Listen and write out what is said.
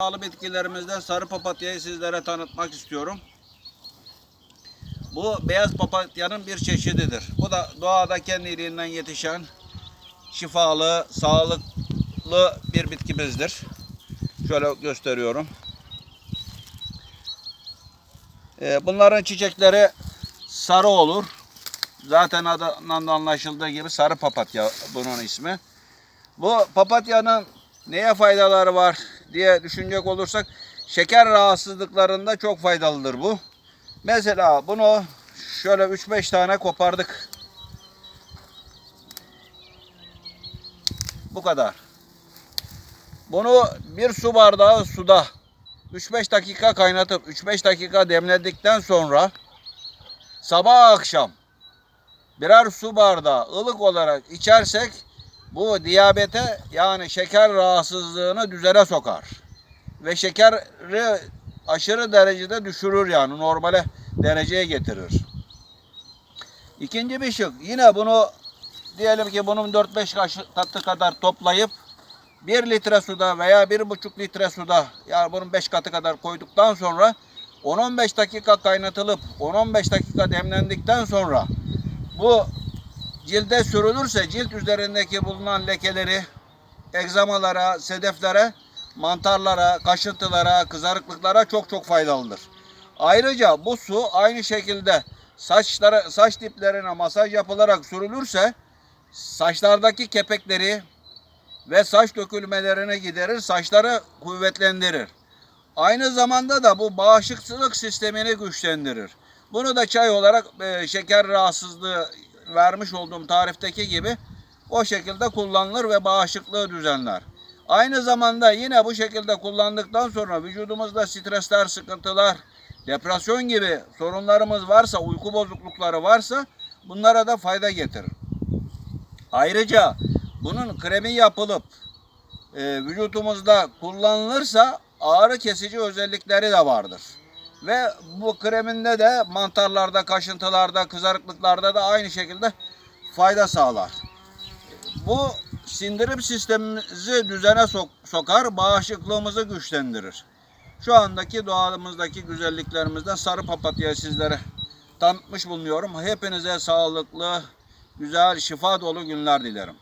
Pahalı bitkilerimizden sarı papatyayı sizlere tanıtmak istiyorum. Bu beyaz papatyanın bir çeşididir. Bu da doğada kendiliğinden yetişen şifalı, sağlıklı bir bitkimizdir. Şöyle gösteriyorum. Ee, Bunların çiçekleri sarı olur. Zaten adından da anlaşıldığı gibi sarı papatya bunun ismi. Bu papatyanın neye faydaları var diye düşünecek olursak şeker rahatsızlıklarında çok faydalıdır bu. Mesela bunu şöyle 3-5 tane kopardık. Bu kadar. Bunu bir su bardağı suda 3-5 dakika kaynatıp 3-5 dakika demledikten sonra sabah akşam birer su bardağı ılık olarak içersek bu diyabete yani şeker rahatsızlığını düzene sokar. Ve şekeri aşırı derecede düşürür yani normale dereceye getirir. İkinci bir şık yine bunu diyelim ki bunun 4-5 kaşık tatlı kadar toplayıp 1 litre suda veya 1,5 litre suda yani bunun 5 katı kadar koyduktan sonra 10-15 dakika kaynatılıp 10-15 dakika demlendikten sonra bu cilde sürülürse cilt üzerindeki bulunan lekeleri, egzamalara, sedeflere, mantarlara, kaşıntılara, kızarıklıklara çok çok faydalıdır. Ayrıca bu su aynı şekilde saçlara, saç diplerine masaj yapılarak sürülürse saçlardaki kepekleri ve saç dökülmelerini giderir, saçları kuvvetlendirir. Aynı zamanda da bu bağışıklık sistemini güçlendirir. Bunu da çay olarak e, şeker rahatsızlığı vermiş olduğum tarifteki gibi o şekilde kullanılır ve bağışıklığı düzenler. Aynı zamanda yine bu şekilde kullandıktan sonra vücudumuzda stresler, sıkıntılar, depresyon gibi sorunlarımız varsa, uyku bozuklukları varsa bunlara da fayda getirir. Ayrıca bunun kremi yapılıp e, vücutumuzda kullanılırsa ağrı kesici özellikleri de vardır. Ve bu kreminde de mantarlarda, kaşıntılarda, kızarıklıklarda da aynı şekilde fayda sağlar. Bu sindirim sistemimizi düzene sok- sokar, bağışıklığımızı güçlendirir. Şu andaki doğamızdaki güzelliklerimizden sarı papatya sizlere tanıtmış bulunuyorum. Hepinize sağlıklı, güzel, şifa dolu günler dilerim.